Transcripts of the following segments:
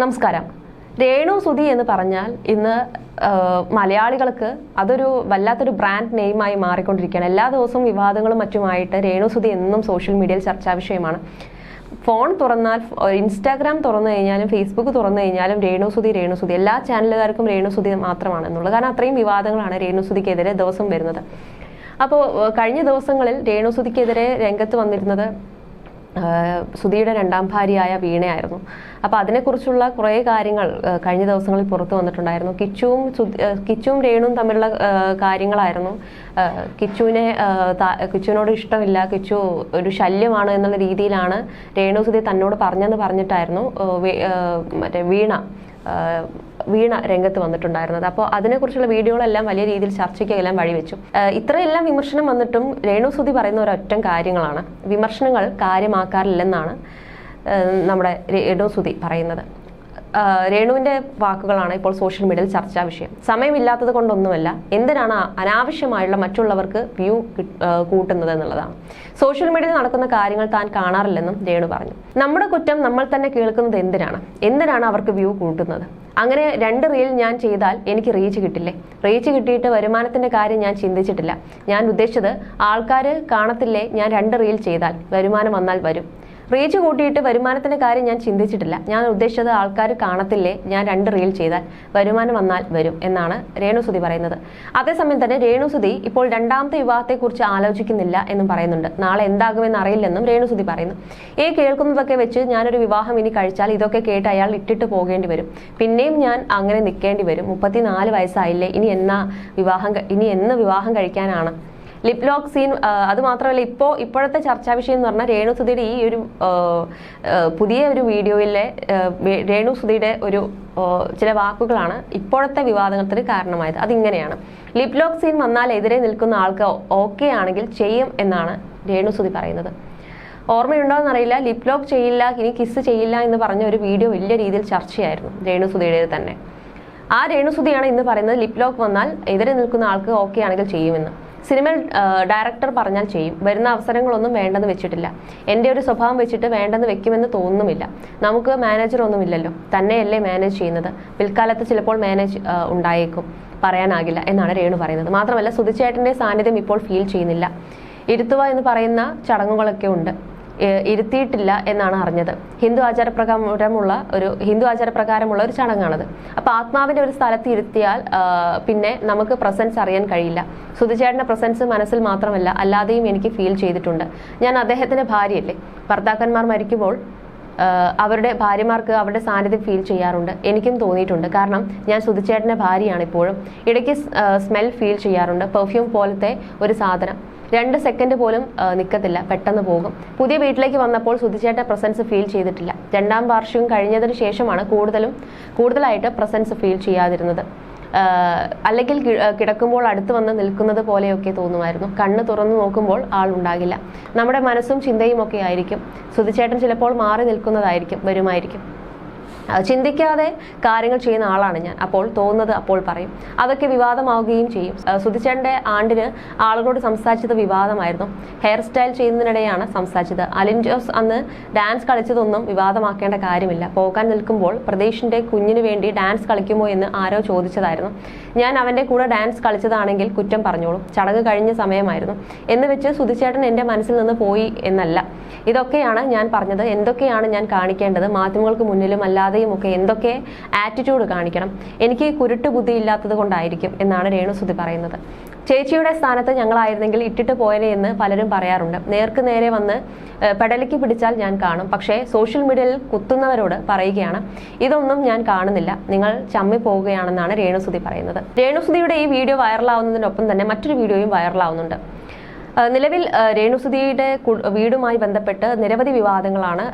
നമസ്കാരം. രേണു സുധി എന്ന് പറഞ്ഞാൽ ഇന്ന് മലയാളികൾക്ക് അതൊരു വല്ലാത്തൊരു ബ്രാൻഡ് നെയിമായി മാറിക്കൊണ്ടിരിക്കുകയാണ്. എല്ലാ ദിവസവും വിവാദങ്ങളും മറ്റുമായിട്ട് രേണു സുധി എന്നും സോഷ്യൽ മീഡിയയിൽ ചർച്ചാ വിഷയമാണ്. ഫോൺ തുറന്നാൽ ഇൻസ്റ്റാഗ്രാം തുറന്നു കഴിഞ്ഞാലും ഫേസ്ബുക്ക് തുറന്നു കഴിഞ്ഞാലും രേണു സുധി രേണു സുധി. എല്ലാ ചാനലുകാർക്കും രേണു സുധി മാത്രമാണ് എന്നുള്ളത്. കാരണം അത്രയും വിവാദങ്ങളാണ് രേണു സുധിക്കെതിരെ ദിവസം വരുന്നത്. അപ്പോൾ കഴിഞ്ഞ ദിവസങ്ങളിൽ രേണു സുധിക്കെതിരെ രംഗത്ത് വന്നിരുന്നത് സുധിയുടെ രണ്ടാം ഭാര്യയായ വീണയായിരുന്നു. അപ്പോൾ അതിനെക്കുറിച്ചുള്ള കുറേ കാര്യങ്ങൾ കഴിഞ്ഞ ദിവസങ്ങളിൽ പുറത്തു വന്നിട്ടുണ്ടായിരുന്നു. കിച്ചുവും കിച്ചുവും രേണുവും തമ്മിലുള്ള കാര്യങ്ങളായിരുന്നു. കിച്ചുവിനെ കിച്ചുവിനോട് ഇഷ്ടമില്ല. കിച്ചു ഒരു ശല്യമാണ് എന്നുള്ള രീതിയിലാണ് രേണു സുധി തന്നോട് പറഞ്ഞെന്ന് പറഞ്ഞിട്ടായിരുന്നു മറ്റേ വീണ. വീണ രംഗത്ത് വന്നിട്ടുണ്ടായിരുന്നത്. അപ്പോൾ അതിനെക്കുറിച്ചുള്ള വീഡിയോകളെല്ലാം വലിയ രീതിയിൽ ചർച്ചയ്ക്കെല്ലാം വഴിവെച്ചു. വെച്ചു ഇത്രയെല്ലാം വിമർശനം വന്നിട്ടും രേണു സുധി പറയുന്ന ഒരൊറ്റം കാര്യങ്ങളാണ്. വിമർശനങ്ങൾ കാര്യമാക്കാറില്ലെന്നാണ് നമ്മുടെ രേണു സുധി പറയുന്നത്. രേണുവിന്റെ വാക്കുകളാണ് ഇപ്പോൾ സോഷ്യൽ മീഡിയയിൽ ചർച്ചാ വിഷയം. സമയമില്ലാത്തത് കൊണ്ടൊന്നുമല്ല എന്തിനാണ് അനാവശ്യമായുള്ള മറ്റുള്ളവർക്ക് വ്യൂ കൂട്ടുന്നത് എന്നുള്ളതാണ്. സോഷ്യൽ മീഡിയയിൽ നടക്കുന്ന കാര്യങ്ങൾ താൻ കാണാറില്ലെന്നും രേണു പറഞ്ഞു. നമ്മുടെ കുറ്റം നമ്മൾ തന്നെ കേൾക്കുന്നത് എന്തിനാണ്? എന്തിനാണ് അവർക്ക് വ്യൂ കൂട്ടുന്നത്? അങ്ങനെ രണ്ട് റീൽ ഞാൻ ചെയ്താൽ എനിക്ക് റീച്ച് കിട്ടില്ലേ? റീച്ച് കിട്ടിയിട്ട് വരുമാനത്തിന്റെ കാര്യം ഞാൻ ചിന്തിച്ചിട്ടില്ല. ഞാൻ ഉദ്ദേശിച്ചത് ആൾക്കാർ കാണത്തില്ലേ ഞാൻ രണ്ട് റീൽ ചെയ്താൽ വരുമാനം വന്നാൽ വരും. റീച്ച് കൂട്ടിയിട്ട് വരുമാനത്തിന്റെ കാര്യം ഞാൻ ചിന്തിച്ചിട്ടില്ല. ഞാൻ ഉദ്ദേശിച്ചത് ആൾക്കാർ കാണത്തില്ലേ? ഞാൻ രണ്ട് റീൽ ചെയ്താൽ വരുമാനം വന്നാൽ വരും എന്നാണ് രേണുസുതി പറയുന്നത്. അതേസമയം തന്നെ രേണുസുതി ഇപ്പോൾ രണ്ടാമത്തെ വിവാഹത്തെക്കുറിച്ച് ആലോചിക്കുന്നില്ല എന്നും പറയുന്നുണ്ട്. നാളെ എന്താകുമെന്ന് അറിയില്ലെന്നും രേണുസുതി പറയുന്നു. ഈ കേൾക്കുന്നതൊക്കെ വെച്ച് ഞാനൊരു വിവാഹം ഇനി കഴിച്ചാൽ ഇതൊക്കെ കേട്ട് അയാൾ ഇട്ടിട്ട് പോകേണ്ടി വരും. പിന്നെയും ഞാൻ അങ്ങനെ നിൽക്കേണ്ടി വരും. മുപ്പത്തിനാല് വയസ്സായില്ലേ? ഇനി എന്നാ വിവാഹം ഇനി എന്ന് വിവാഹം കഴിക്കാനാണ് ലിപ് ലോക്ക് സീൻ അത് മാത്രമല്ല ഇപ്പോൾ ഇപ്പോഴത്തെ ചർച്ചാ വിഷയം എന്ന് പറഞ്ഞാൽ രേണു സുധിയുടെ ഈ ഒരു പുതിയ ഒരു വീഡിയോയിലെ രേണു സുധിയുടെ ഒരു ചില വാക്കുകളാണ് ഇപ്പോഴത്തെ വിവാദത്തിന് കാരണമായത്. അതിങ്ങനെയാണ്. ലിപ് ലോക്ക് സീൻ വന്നാൽ എതിരെ നിൽക്കുന്ന ആൾക്ക് ഓക്കെ ആണെങ്കിൽ ചെയ്യും എന്നാണ് രേണു സുധി പറയുന്നത്. ഓർമ്മയുണ്ടോ എന്നറിയില്ല. ലിപ് ലോക്ക് ചെയ്യില്ല ഇനി കിസ് ചെയ്യില്ല എന്ന് പറഞ്ഞ ഒരു വീഡിയോ വലിയ രീതിയിൽ ചർച്ചയായിരുന്നു രേണു സുധിയുടെ തന്നെ. ആ രേണു രേണുസുതിയാണ് ഇന്ന് പറയുന്നത് ലിപ് ലോക്ക് വന്നാൽ എതിരെ നിൽക്കുന്ന ആൾക്ക് ഓക്കെ ആണെങ്കിൽ ചെയ്യുമെന്ന്. സിനിമയിൽ ഡയറക്ടർ പറഞ്ഞാൽ ചെയ്യും. വരുന്ന അവസരങ്ങളൊന്നും വേണ്ടെന്ന് വെച്ചിട്ടില്ല. എന്റെ ഒരു സ്വഭാവം വെച്ചിട്ട് വേണ്ടെന്ന് വെക്കുമെന്ന് തോന്നുന്നുമില്ല നമുക്ക് മാനേജർ ഒന്നുമില്ലല്ലോ. തന്നെയല്ലേ മാനേജ് ചെയ്യുന്നത്. പിൽക്കാലത്ത് ചിലപ്പോൾ മാനേജ് ഉണ്ടായേക്കും. പറയാനാകില്ല എന്നാണ് രേണു പറയുന്നത്. മാത്രമല്ല സുധിച്ചേട്ടന്റെ സാന്നിധ്യം ഇപ്പോൾ ഫീൽ ചെയ്യുന്നില്ല. ഇരുത്തുക എന്ന് പറയുന്ന ചടങ്ങുകളൊക്കെ ഉണ്ട്. ഇരുത്തിയിട്ടില്ല എന്നാണ് അറിഞ്ഞത്. ഹിന്ദു ആചാരപ്രകാരമുള്ള ഒരു ഹിന്ദു ആചാരപ്രകാരമുള്ള ഒരു ചടങ്ങാണത്. അപ്പൊ ആത്മാവിന്റെ ഒരു സ്ഥലത്ത് ഇരുത്തിയാൽ പിന്നെ നമുക്ക് പ്രസൻസ് അറിയാൻ കഴിയില്ല. സുധിചേട്ടന്റെ പ്രസൻസ് മനസ്സിൽ മാത്രമല്ല അല്ലാതെയും എനിക്ക് ഫീൽ ചെയ്തിട്ടുണ്ട്. ഞാൻ അദ്ദേഹത്തിന്റെ ഭാര്യയല്ലേ. ഭർത്താക്കന്മാർ മരിക്കുമ്പോൾ അവരുടെ ഭാര്യമാർക്ക് അവരുടെ സാന്നിധ്യം ഫീൽ ചെയ്യാറുണ്ട്. എനിക്കും തോന്നിയിട്ടുണ്ട്. കാരണം ഞാൻ സുധിച്ചേട്ടന്റെ ഭാര്യയാണ് ഇപ്പോഴും. ഇടയ്ക്ക് സ്മെൽ ഫീൽ ചെയ്യാറുണ്ട്. പെർഫ്യൂം പോലത്തെ ഒരു സാധനം. രണ്ട് സെക്കൻഡ് പോലും നിൽക്കത്തില്ല പെട്ടെന്ന് പോകും. പുതിയ വീട്ടിലേക്ക് വന്നപ്പോൾ സുധിച്ചേട്ട പ്രസൻസ് ഫീൽ ചെയ്തിട്ടില്ല. രണ്ടാം വാർഷികം കഴിഞ്ഞതിന് ശേഷമാണ് കൂടുതലും കൂടുതലായിട്ട് പ്രസൻസ് ഫീൽ ചെയ്യാതിരുന്നത്. അല്ലെങ്കിൽ കിടക്കുമ്പോൾ അടുത്ത് വന്ന് നിൽക്കുന്നത് പോലെയൊക്കെ തോന്നുമായിരുന്നു. കണ്ണ് തുറന്നു നോക്കുമ്പോൾ ആളുണ്ടാകില്ല നമ്മുടെ മനസ്സും ചിന്തയും ഒക്കെ ആയിരിക്കും. സുധിച്ചേട്ടൻ ചിലപ്പോൾ മാറി നിൽക്കുന്നതായിരിക്കും വരുമായിരിക്കും. ചിന്തിക്കാതെ കാര്യങ്ങൾ ചെയ്യുന്ന ആളാണ് ഞാൻ. അപ്പോൾ തോന്നുന്നത് അപ്പോൾ പറയും. അതൊക്കെ വിവാദമാവുകയും ചെയ്യും. സുധിച്ചേട്ടന്റെ ആണ്ടിന് ആളുകളോട് സംസാരിച്ചത് വിവാദമായിരുന്നു. ഹെയർ സ്റ്റൈൽ ചെയ്യുന്നതിനിടെയാണ് സംസാരിച്ചത്. അലിൻ ജോസ് അന്ന് ഡാൻസ് കളിച്ചതൊന്നും വിവാദമാക്കേണ്ട കാര്യമില്ല. പോകാൻ നിൽക്കുമ്പോൾ പ്രദേശിന്റെ കുഞ്ഞിന് വേണ്ടി ഡാൻസ് കളിക്കുമോ എന്ന് ആരോ ചോദിച്ചതായിരുന്നു. ഞാൻ അവന്റെ കൂടെ ഡാൻസ് കളിച്ചതാണെങ്കിൽ കുറ്റം പറഞ്ഞോളൂ. ചടങ്ങ് കഴിഞ്ഞ സമയമായിരുന്നു. എന്ന് വെച്ച് സുധിച്ചേട്ടൻ എന്റെ മനസ്സിൽ നിന്ന് പോയി എന്നല്ല. ഇതൊക്കെയാണ് ഞാൻ പറഞ്ഞത്. എന്തൊക്കെയാണ് ഞാൻ കാണിക്കേണ്ടത്? മാധ്യമങ്ങൾക്ക് മുന്നിലും അല്ലാതെയും ഒക്കെ എന്തൊക്കെ ആറ്റിറ്റ്യൂഡ് കാണിക്കണം? എനിക്ക് കുരുട്ട് ബുദ്ധി ഇല്ലാത്തത് കൊണ്ടായിരിക്കും എന്നാണ് രേണുസുതി പറയുന്നത്. ചേച്ചിയുടെ സ്ഥാനത്ത് ഞങ്ങളായിരുന്നെങ്കിൽ ഇട്ടിട്ട് പോയനെ എന്ന് പലരും പറയാറുണ്ട്. നേർക്ക് നേരെ വന്ന് പെടലിക്ക് പിടിച്ചാൽ ഞാൻ കാണും. പക്ഷേ സോഷ്യൽ മീഡിയയിൽ കുത്തുന്നവരോട് പറയുകയാണ് ഇതൊന്നും ഞാൻ കാണുന്നില്ല. നിങ്ങൾ ചമ്മി പോവുകയാണെന്നാണ് രേണുസുതി പറയുന്നത്. രേണുസുതിയുടെ ഈ വീഡിയോ വൈറലാവുന്നതിനൊപ്പം തന്നെ മറ്റൊരു വീഡിയോയും വൈറലാവുന്നുണ്ട്. നിലവിൽ രേണുസുതിയുടെ വീടുമായി ബന്ധപ്പെട്ട് നിരവധി വിവാദങ്ങളാണ്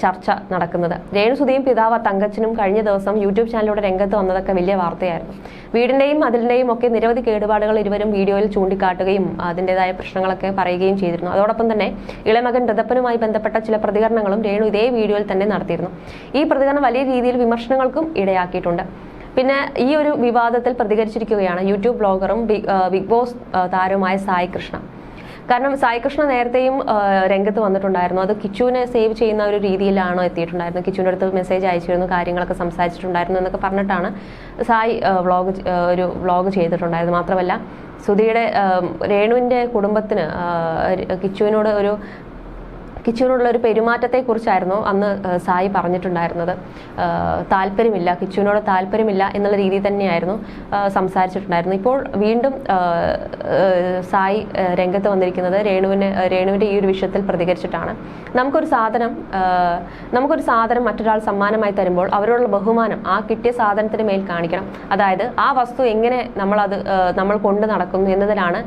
ചർച്ച നടക്കുന്നത്. രേണുസുതിയും പിതാവ് തങ്കച്ചനും കഴിഞ്ഞ ദിവസം യൂട്യൂബ് ചാനലിലൂടെ രംഗത്ത് വന്നതൊക്കെ വലിയ വാർത്തയായിരുന്നു. വീടിന്റെയും അതിലിന്റെയും ഒക്കെ നിരവധി കേടുപാടുകൾ ഇരുവരും വീഡിയോയിൽ ചൂണ്ടിക്കാട്ടുകയും അതിന്റെതായ പ്രശ്നങ്ങളൊക്കെ പറയുകയും ചെയ്തിരുന്നു. അതോടൊപ്പം തന്നെ ഇളമകൻ ഋതപ്പനുമായി ബന്ധപ്പെട്ട ചില പ്രതികരണങ്ങളും രേണു ഇതേ വീഡിയോയിൽ തന്നെ നടത്തിയിരുന്നു. ഈ പ്രതികരണം വലിയ രീതിയിൽ വിമർശനങ്ങൾക്കും ഇടയാക്കിയിട്ടുണ്ട്. പിന്നെ ഈ ഒരു വിവാദത്തിൽ പ്രതികരിച്ചിരിക്കുകയാണ് യൂട്യൂബ് ബ്ലോഗറും ബിഗ് ബോസ് താരവുമായ സായി കൃഷ്ണ. കാരണം സായികൃഷ്ണ നേരത്തെയും രംഗത്ത് വന്നിട്ടുണ്ടായിരുന്നു. അത് കിച്ചുവിനെ സേവ് ചെയ്യുന്ന ഒരു രീതിയിലാണോ എത്തിയിട്ടുണ്ടായിരുന്നു കിച്ചുവിന്റെ അടുത്ത് മെസ്സേജ് അയച്ചിരുന്നു കാര്യങ്ങളൊക്കെ സംസാരിച്ചിട്ടുണ്ടായിരുന്നു എന്നൊക്കെ പറഞ്ഞിട്ടാണ് സായി വ്ളോഗ് ഒരു വ്ളോഗ് ചെയ്തിട്ടുണ്ടായിരുന്നു മാത്രമല്ല സുധിയുടെ രേണുവിന്റെ കുടുംബത്തിന് കിച്ചുവിനോട് ഒരു കിച്ചുവിനോടുള്ള ഒരു പെരുമാറ്റത്തെക്കുറിച്ചായിരുന്നു അന്ന് സായി പറഞ്ഞിട്ടുണ്ടായിരുന്നത്. താല്പര്യമില്ല കിച്ചുവിനോട് താല്പര്യമില്ല എന്നുള്ള രീതിയിൽ തന്നെയായിരുന്നു സംസാരിച്ചിട്ടുണ്ടായിരുന്നു ഇപ്പോൾ വീണ്ടും സായി രംഗത്ത് വന്നിരിക്കുന്നത് രേണുവിന് രേണുവിന്റെ ഈ ഒരു വിഷയത്തിൽ പ്രതികരിച്ചിട്ടാണ്. നമുക്കൊരു സാധനം നമുക്കൊരു സാധനം മറ്റൊരാൾ സമ്മാനമായി തരുമ്പോൾ അവരോടുള്ള ബഹുമാനം ആ കിട്ടിയ സാധനത്തിന് മേൽ കാണിക്കണം. അതായത് ആ വസ്തു എങ്ങനെ നമ്മളത് നമ്മൾ കൊണ്ട് നടക്കുന്നു എന്നതിലാണ്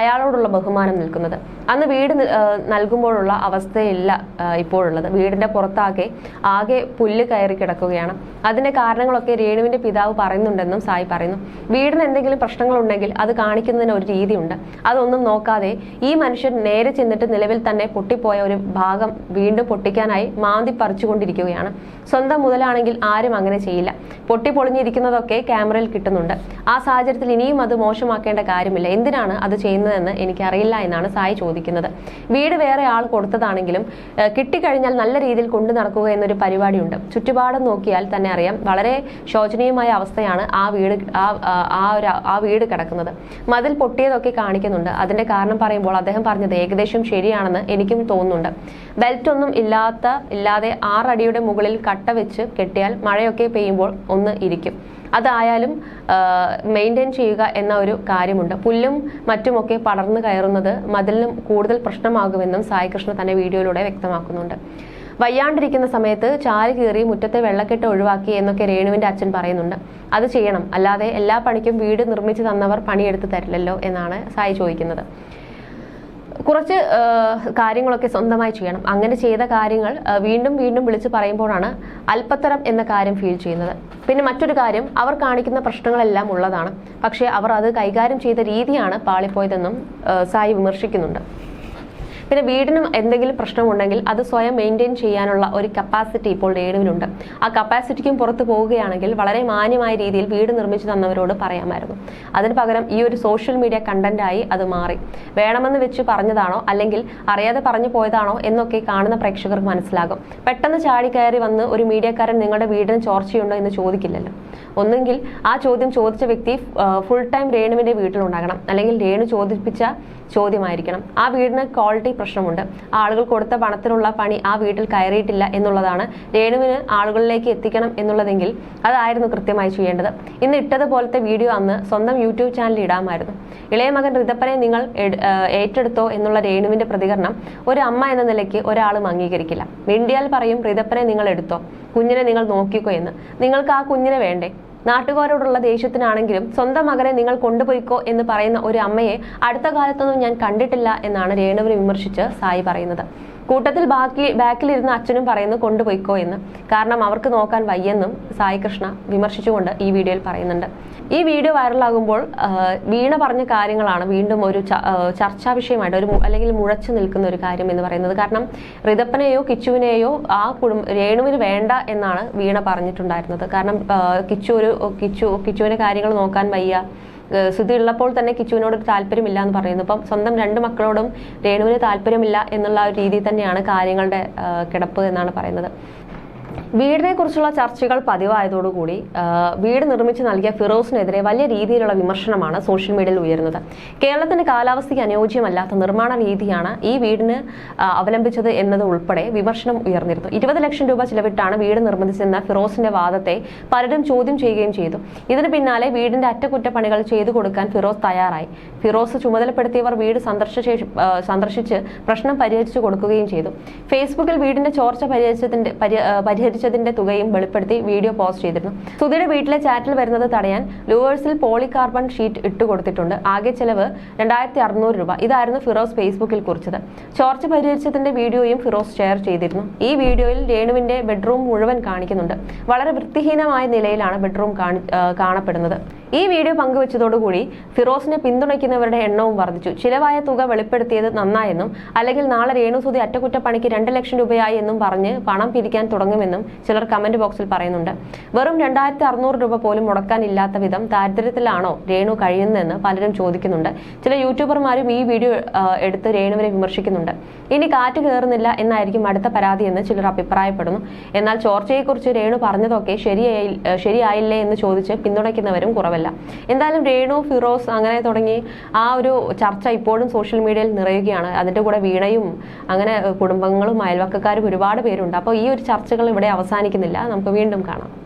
അയാളോടുള്ള ബഹുമാനം നിൽക്കുന്നത്. അന്ന് വീട് നൽകുമ്പോഴുള്ള അവസ്ഥയില്ല ഇപ്പോഴുള്ളത്. വീടിന്റെ പുറത്താകെ ആകെ പുല്ല് കയറി കിടക്കുകയാണ്. അതിന്റെ കാരണങ്ങളൊക്കെ രേണുവിന്റെ പിതാവ് പറയുന്നുണ്ടെന്നും സായി പറയുന്നു. വീടിന് എന്തെങ്കിലും പ്രശ്നങ്ങളുണ്ടെങ്കിൽ അത് കാണിക്കുന്നതിന് ഒരു രീതിയുണ്ട്. അതൊന്നും നോക്കാതെ ഈ മനുഷ്യൻ നേരെ ചെന്നിട്ട് നിലവിൽ തന്നെ പൊട്ടിപ്പോയ ഒരു ഭാഗം വീണ്ടും പൊട്ടിക്കാനായി മാന്തി പറിച്ചുകൊണ്ടിരിക്കുകയാണ്. സ്വന്തം മുതലാണെങ്കിൽ ആരും അങ്ങനെ ചെയ്യില്ല. പൊട്ടിപ്പൊളിഞ്ഞിരിക്കുന്നതൊക്കെ ക്യാമറയിൽ കിട്ടുന്നുണ്ട്. ആ സാഹചര്യത്തിൽ ഇനിയും അത് മോശമാക്കേണ്ട കാര്യമില്ല. എന്തിനാണ് അത് ചെയ്യുന്നതെന്ന് എനിക്കറിയില്ല എന്നാണ് സായി ചോദിക്കുന്നത്. വീട് വേറെ ആൾ കൊടുത്തതാണെങ്കിലും കിട്ടിക്കഴിഞ്ഞാൽ നല്ല രീതിയിൽ കൊണ്ടു നടക്കുക എന്നൊരു പരിപാടിയുണ്ട്. ചുറ്റുപാടും നോക്കിയാൽ തന്നെ അറിയാം. വളരെ ശോചനീയമായ അവസ്ഥയാണ് ആ വീട് ആ ഒരു ആ വീട് കിടക്കുന്നത്. മതിൽ പൊട്ടിയതൊക്കെ കാണിക്കുന്നുണ്ട്. അതിന്റെ കാരണം പറയുമ്പോൾ അദ്ദേഹം പറഞ്ഞത് ഏകദേശം ശരിയാണെന്ന് എനിക്കും തോന്നുന്നുണ്ട്. ബെൽറ്റ് ഒന്നും ഇല്ലാത്ത ഇല്ലാതെ ആറടിയുടെ മുകളിൽ കട്ട വെച്ച് കെട്ടിയാൽ മഴയൊക്കെ പെയ്യുമ്പോൾ ഒന്ന് ഇരിക്കും. അതായാലും മെയിന്റെയിൻ ചെയ്യുക എന്ന ഒരു കാര്യമുണ്ട്. പുല്ലും മറ്റുമൊക്കെ പടർന്നു കയറുന്നത് മതിലിനും കൂടുതൽ പ്രശ്നമാകുമെന്നും സായികൃഷ്ണ തന്റെ വീഡിയോയിലൂടെ വ്യക്തമാക്കുന്നുണ്ട്. വയ്യാണ്ടിരിക്കുന്ന സമയത്ത് ചാൽ കീറി മുറ്റത്തെ വെള്ളക്കെട്ട് ഒഴിവാക്കി എന്നൊക്കെ രേണുവിന്റെ അച്ഛൻ പറയുന്നുണ്ട്. അത് ചെയ്യണം. അല്ലാതെ എല്ലാ പണിക്കും വീട് നിർമ്മിച്ചു തന്നവർ പണിയെടുത്ത് തരില്ലല്ലോ എന്നാണ് സായി ചോദിക്കുന്നത്. കുറച്ച് കാര്യങ്ങളൊക്കെ സ്വന്തമായി ചെയ്യണം. അങ്ങനെ ചെയ്ത കാര്യങ്ങൾ വീണ്ടും വീണ്ടും വിളിച്ച് പറയുമ്പോഴാണ് അല്പത്തരം എന്ന കാര്യം ഫീൽ ചെയ്യുന്നത്. പിന്നെ മറ്റൊരു കാര്യം അവർ കാണിക്കുന്ന പ്രശ്നങ്ങളെല്ലാം ഉള്ളതാണ്. പക്ഷേ അവർ അത് കൈകാര്യം ചെയ്ത രീതിയാണ് പാളിപ്പോയതെന്നും സായി വിമർശിക്കുന്നുണ്ട്. പിന്നെ വീടിനും എന്തെങ്കിലും പ്രശ്നമുണ്ടെങ്കിൽ അത് സ്വയം മെയിന്റെയിൻ ചെയ്യാനുള്ള ഒരു കപ്പാസിറ്റി ഇപ്പോൾ രേണുവിനുണ്ട്. ആ കപ്പാസിറ്റിക്കും പുറത്ത് പോവുകയാണെങ്കിൽ വളരെ മാന്യമായ രീതിയിൽ വീട് നിർമ്മിച്ചു തന്നവരോട് പറയാമായിരുന്നു. അതിന് പകരം ഈ ഒരു സോഷ്യൽ മീഡിയ കണ്ടന്റായി അത് മാറി. വേണമെന്ന് വെച്ച് പറഞ്ഞതാണോ? അല്ലെങ്കിൽ അറിയാതെ പറഞ്ഞു പോയതാണോ? എന്നൊക്കെ കാണുന്ന പ്രേക്ഷകർക്ക് മനസ്സിലാകും. പെട്ടെന്ന് ചാടി കയറി വന്ന് ഒരു മീഡിയക്കാരൻ നിങ്ങളുടെ വീടിന് ചോർച്ചയുണ്ടോ എന്ന് ചോദിക്കില്ലല്ലോ. ഒന്നെങ്കിൽ ആ ചോദ്യം ചോദിച്ച വ്യക്തി ഫുൾ ടൈം രേണുവിന്റെ വീട്ടിലുണ്ടാകണം. അല്ലെങ്കിൽ രേണു ചോദിപ്പിച്ച ചോദ്യമായിരിക്കണം. ആ വീടിന് ക്വാളിറ്റി പ്രശ്നമുണ്ട്. ആളുകൾ കൊടുത്ത പണത്തിനുള്ള പണി ആ വീട്ടിൽ കയറിയിട്ടില്ല എന്നുള്ളതാണ് രേണുവിന് ആളുകളിലേക്ക് എത്തിക്കണം എന്നുള്ളതെങ്കിൽ അതായിരുന്നു കൃത്യമായി ചെയ്യേണ്ടത്. ഇന്ന് ഇട്ടതുപോലത്തെ വീഡിയോ അന്ന് സ്വന്തം യൂട്യൂബ് ചാനലിൽ ഇടാമായിരുന്നു. ഇളയ മകൻ ഋതപ്പനെ നിങ്ങൾ ഏറ്റെടുത്തോ എന്നുള്ള രേണുവിന്റെ പ്രതികരണം ഒരു അമ്മ എന്ന നിലയ്ക്ക് ഒരാളും അംഗീകരിക്കില്ല. മിണ്ടിയാൽ പറയും ഋതപ്പനെ നിങ്ങൾ എടുത്തോ. കുഞ്ഞിനെ നിങ്ങൾ നോക്കിക്കോ എന്ന്. നിങ്ങൾക്ക് ആ കുഞ്ഞിനെ വേണ്ടേ? നാട്ടുകാരോടുള്ള ദേഷ്യത്തിനാണെങ്കിലും സ്വന്തം മകനെ നിങ്ങൾ കൊണ്ടുപോയിക്കോ എന്ന് പറയുന്ന ഒരു അമ്മയെ അടുത്ത കാലത്തൊന്നും ഞാൻ കണ്ടിട്ടില്ല എന്നാണ് രേണുവിനെ വിമർശിച്ച് സായി പറയുന്നത്. കൂട്ടത്തിൽ ബാക്കി ബാക്കിലിരുന്ന അച്ഛനും പറയുന്നു കൊണ്ടുപോയിക്കോ എന്ന്. കാരണം അവർക്ക് നോക്കാൻ വയ്യെന്നും സായി കൃഷ്ണ വിമർശിച്ചുകൊണ്ട് ഈ വീഡിയോയിൽ പറയുന്നുണ്ട്. ഈ വീഡിയോ വൈറലാകുമ്പോൾ വീണ പറഞ്ഞ കാര്യങ്ങളാണ് വീണ്ടും ഒരു ചർച്ചാ വിഷയമായിട്ട് ഒരു അല്ലെങ്കിൽ മുഴച്ചു നിൽക്കുന്ന ഒരു കാര്യം എന്ന് പറയുന്നത്. കാരണം റിതപ്പനെയോ കിച്ചുവിനെയോ ആ കുടുംബ രേണുവിന് വേണ്ട എന്നാണ് വീണ പറഞ്ഞിട്ടുണ്ടായിരുന്നത്. കാരണം കിച്ചു ഒരു കിച്ചു കിച്ചുവിന്റെ കാര്യങ്ങൾ നോക്കാൻ വയ്യ. സുധി ഉള്ളപ്പോൾ തന്നെ കിച്ചുവിനോട് ഒരു താല്പര്യമില്ല എന്ന് പറയുന്നു. ഇപ്പം സ്വന്തം രണ്ട് മക്കളോടും രേണുവിന് താല്പര്യമില്ല എന്നുള്ള ഒരു രീതിയിൽ തന്നെയാണ് കാര്യങ്ങളുടെ കിടപ്പ് എന്നാണ് പറയുന്നത്. വീടിനെ കുറിച്ചുള്ള ചർച്ചകൾ പതിവായതോടുകൂടി വീട് നിർമ്മിച്ച് നൽകിയ ഫിറോസിനെതിരെ വലിയ രീതിയിലുള്ള വിമർശനമാണ് സോഷ്യൽ മീഡിയയിൽ ഉയരുന്നത്. കേരളത്തിന്റെ കാലാവസ്ഥയ്ക്ക് അനുയോജ്യമല്ലാത്ത നിർമ്മാണ രീതിയാണ് ഈ വീടിന് അവലംബിച്ചത് എന്നത് ഉൾപ്പെടെ വിമർശനം ഉയർന്നിരുന്നു. ഇരുപത് ലക്ഷം രൂപ ചിലവിട്ടാണ് വീട് നിർമ്മിച്ചതെന്ന ഫിറോസിന്റെ വാദത്തെ പലരും ചോദ്യം ചെയ്യുകയും ചെയ്തു. ഇതിന് പിന്നാലെ വീടിന്റെ അറ്റകുറ്റപ്പണികൾ ചെയ്തു കൊടുക്കാൻ ഫിറോസ് തയ്യാറായി. ഫിറോസ് ചുമതലപ്പെടുത്തിയവർ വീട് സന്ദർശിച്ച സന്ദർശിച്ച് പ്രശ്നം പരിഹരിച്ചു കൊടുക്കുകയും ചെയ്തു. ഫേസ്ബുക്കിൽ വീടിന്റെ ചോർച്ച പരിഹരിച്ചതിന്റെ പരി- ആ, പരിഹരിച്ചതിന്റെ തുകയും വെളിപ്പെടുത്തി വീഡിയോ പോസ്റ്റ് ചെയ്തിരുന്നു. സുധയുടെ വീട്ടിലെ ചാറ്റിൽ വരുന്നത് തടയാൻ ലൂവേഴ്സിൽ പോളികാർബൺ ഷീറ്റ് ഇട്ടുകൊടുത്തിട്ടുണ്ട് ആകെ ചെലവ് രണ്ടായിരത്തി അറുന്നൂറ് രൂപ. ഇതായിരുന്നു ഫിറോസ് ഫേസ്ബുക്കിൽ കുറിച്ചത്. ചോർച്ച പരിഹരിച്ചതിന്റെ വീഡിയോയും ഫിറോസ് ഷെയർ ചെയ്തിരുന്നു. ഈ വീഡിയോയിൽ രേണുവിന്റെ ബെഡ്റൂം മുഴുവൻ കാണിക്കുന്നുണ്ട്. വളരെ വൃത്തിഹീനമായ നിലയിലാണ് ബെഡ്റൂം കാണപ്പെടുന്നത്. ഈ വീഡിയോ പങ്കുവച്ചതോടുകൂടി ഫിറോസിനെ പിന്തുണയ്ക്കുന്നവരുടെ എണ്ണവും വർദ്ധിച്ചു. ചിലവായ തുക വെളിപ്പെടുത്തിയത് നന്നായെന്നും അല്ലെങ്കിൽ നാളെ രേണുസുതി അറ്റകുറ്റപ്പണിക്ക് രണ്ട് ലക്ഷം രൂപയായി എന്നും പറഞ്ഞ് പണം പിരിക്കാൻ തുടങ്ങുമെന്നും ചിലർ കമന്റ് ബോക്സിൽ പറയുന്നുണ്ട് വെറും രണ്ടായിരത്തി അറുന്നൂറ് രൂപ പോലും മുടക്കാനില്ലാത്ത വിധം ദാരിദ്ര്യത്തിലാണോ രേണു കഴിയുന്നതെന്ന് പലരും ചോദിക്കുന്നുണ്ട്. ചില യൂട്യൂബർമാരും ഈ വീഡിയോ എടുത്ത് രേണുവിനെ വിമർശിക്കുന്നുണ്ട്. ഇനി കാറ്റ് കയറുന്നില്ല എന്നായിരിക്കും അടുത്ത പരാതി എന്ന് ചിലർ അഭിപ്രായപ്പെടുന്നു. എന്നാൽ ചോർച്ചയെക്കുറിച്ച് രേണു പറഞ്ഞതൊക്കെ ശരിയായി ശരിയായില്ലേ എന്ന് ചോദിച്ച് പിന്തുണയ്ക്കുന്നവരും കുറവല്ല. എന്തായാലും രേണു ഫിറോസ് അങ്ങനെ തുടങ്ങി ആ ഒരു ചർച്ച ഇപ്പോഴും സോഷ്യൽ മീഡിയയിൽ നിറയുകയാണ്. അതിന്റെ കൂടെ വീണയും അങ്ങനെ കുടുംബങ്ങളും അയൽവക്കക്കാരും ഒരുപാട് പേരുണ്ട്. അപ്പോൾ ഈ ഒരു ചർച്ചകൾ ഇവിടെ അവസാനിക്കുന്നില്ല. നമുക്ക് വീണ്ടും കാണാം.